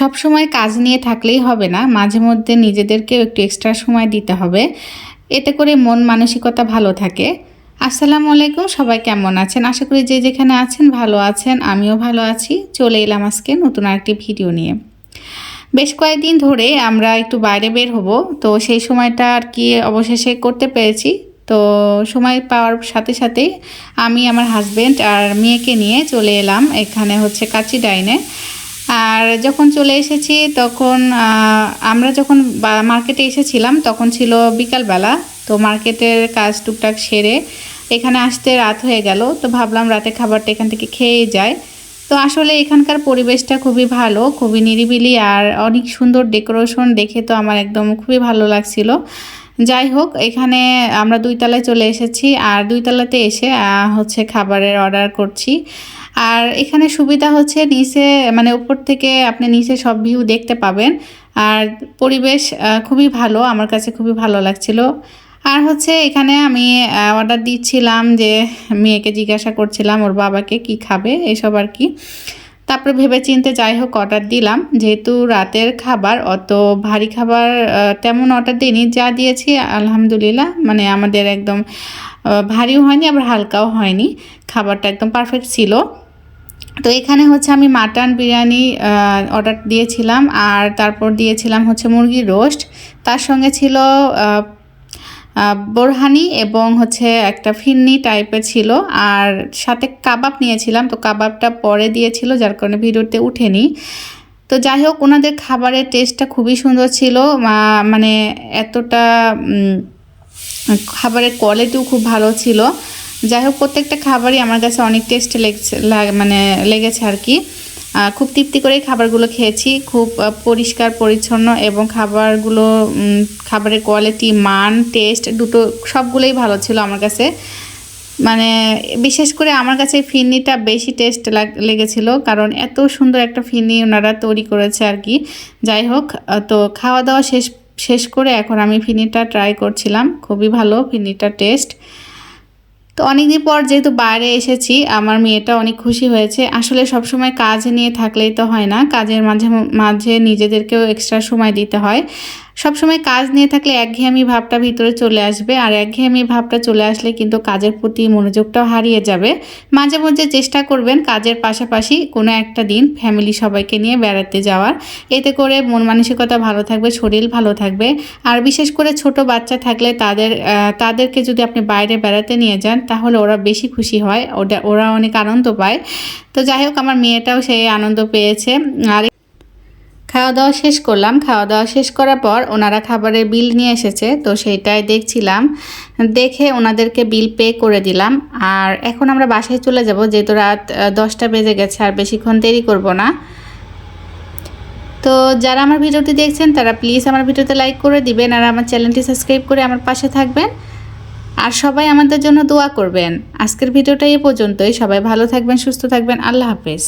সব সময় কাজ নিয়ে থাকলেই হবে না, মাঝে মধ্যে নিজেদেরকেও একটু এক্সট্রা সময় দিতে হবে। এতে করে মন মানসিকতা ভালো থাকে। আসসালামু আলাইকুম, সবাই কেমন আছেন? আশা করি যে যেখানে আছেন ভালো আছেন, আমিও ভালো আছি। চলে এলাম আজকে নতুন আরেকটি ভিডিও নিয়ে। বেশ কয়েকদিন ধরে আমরা একটু বাইরে বের হব, তো সেই সময়টা আর কি অবশেষে করতে পেরেছি। তো সময় পাওয়ার সাথে সাথেই আমি, আমার হাজব্যান্ড আর মেয়েকে নিয়ে চলে এলাম। এখানে হচ্ছে কাচি ডাইনে। আর যখন চলে এসেছি, তখন আমরা যখন মার্কেটে এসেছিলাম, তখন ছিল বিকালবেলা। তো মার্কেটের কাজ টুকটাক সেরে এখানে আসতে রাত হয়ে গেল। তো ভাবলাম রাতে খাবারটা এখান থেকে খেয়ে যায় তো আসলে এখানকার পরিবেশটা খুবই ভালো, খুবই নিরিবিলি আর অনেক সুন্দর ডেকোরেশন দেখে তো আমার একদম খুবই ভালো লাগছিল। যাই হোক, এখানে আমরা দুই তলায় চলে এসেছি। আর দুই তলাতে এসে হচ্ছে খাবারের অর্ডার করছি। আর এখানে সুবিধা হচ্ছে নিচে মানে উপর থেকে আপনি নিচে সব ভিউ দেখতে পাবেন। আর পরিবেশ খুবই ভালো, আমার কাছে খুবই ভালো লাগছিল। আর হচ্ছে এখানে আমি অর্ডার দিচ্ছিলাম যে মেয়েকে জিজ্ঞাসা করছিলাম, ওর বাবাকে কি খাবে, এসব আর কি। তারপরে ভেবে চিনতে যাই হোক অর্ডার দিলাম। যেহেতু রাতের খাবার, অত ভারী খাবার তেমন অর্ডার দিইনি। যা দিয়েছি, আলহামদুলিল্লাহ মানে আমাদের একদম ভারীও হয়নি, আবার হালকাও হয়নি। খাবারটা একদম পারফেক্ট ছিল। তো এখানে হচ্ছে আমি মাটন বিরিয়ানি অর্ডার দিয়েছিলাম। আর তারপর দিয়েছিলাম হচ্ছে মুরগির রোস্ট তার সঙ্গে ছিল বোরহানি এবং হচ্ছে একটা ফিন্নি টাইপের ছিল। আর সাথে কাবাব নিয়েছিলাম, তো কাবাবটা পরে দিয়েছিল, যার কারণে ভিডিওতে উঠেনি। তো যাই হোক, ওনাদের খাবারের টেস্টটা খুবই সুন্দর ছিল। মানে এতটা খাবারের কোয়ালিটিও খুব ভালো ছিল। যাই হোক, প্রত্যেকটা খাবারই আমার কাছে অনেক টেস্ট লেগেছে মানে লেগেছে আর কি। খুব তৃপ্তি করে খাবারগুলো খেয়েছি। খুব পরিষ্কার, পরিচ্ছন্ন এবং খাবারগুলো খাবারের কোয়ালিটি মান টেস্ট দুটো সবগুলোই ভালো ছিল আমার কাছে। মানে বিশেষ করে আমার কাছে ফিরনিটা বেশি টেস্ট লেগেছিল কারণ এত সুন্দর একটা ফিরনি ওনারা তৈরি করেছে আর কি। যাই হোক তো খাওয়া দাওয়া শেষ শেষ করে এখন আমি ফিরনিটা ট্রাই করছিলাম। খুবই ভালো ফিরনিটার টেস্ট তো অনেকদিন পর যেহেতু বাইরে এসেছি, আমার মেয়েটা অনেক খুশি হয়েছে। আসলে সব সময় কাজ নিয়ে থাকলেই তো হয় না, কাজের মাঝে মাঝে নিজেদেরকেও এক্সট্রা সময় দিতে হয়। সবসময় কাজ নিয়ে থাকলে একঘেয়েমি ভাবটা ভিতরে চলে আসবে, আর একঘেয়েমি ভাবটা চলে আসলে কিন্তু কাজের প্রতি মনোযোগটাও হারিয়ে যাবে। মাঝে মধ্যে চেষ্টা করবেন কাজের পাশাপাশি কোনো একটা দিন ফ্যামিলি সবাইকে নিয়ে বেড়াতে যাওয়ার। এতে করে মন মানসিকতা ভালো থাকবে, শরীর ভালো থাকবে। আর বিশেষ করে ছোট বাচ্চা থাকলে তাদের তাদেরকে যদি আপনি বাইরে বেড়াতে নিয়ে যান, তাহলে ওরা বেশি খুশি হয়, ওটা, ওরা অনেক আনন্দ পায়। তো যাই হোক, আমার মেয়েটাও সেই আনন্দ পেয়েছে। আর খাওয়া দাওয়া শেষ করলাম। খাওয়া দাওয়া শেষ করার পর ওনারা খাবারের বিল নিয়ে এসেছে, তো সেইটাই দেখছিলাম। দেখে ওনাদেরকে বিল পে করে দিলাম। আর এখন আমরা বাসায় চলে যাব, যেহেতু রাত দশটা বেজে গেছে আর বেশিক্ষণ দেরি করব না। তো যারা আমার ভিডিওটি দেখছেন, তারা প্লিজ আমার ভিডিওতে লাইক করে দিবেন আর আমার চ্যানেলটি সাবস্ক্রাইব করে আমার পাশে থাকবেন। আর সবাই আমাদের জন্য দোয়া করবেন। আজকের ভিডিওটা এ পর্যন্তই। সবাই ভালো থাকবেন, সুস্থ থাকবেন। আল্লাহ হাফেজ।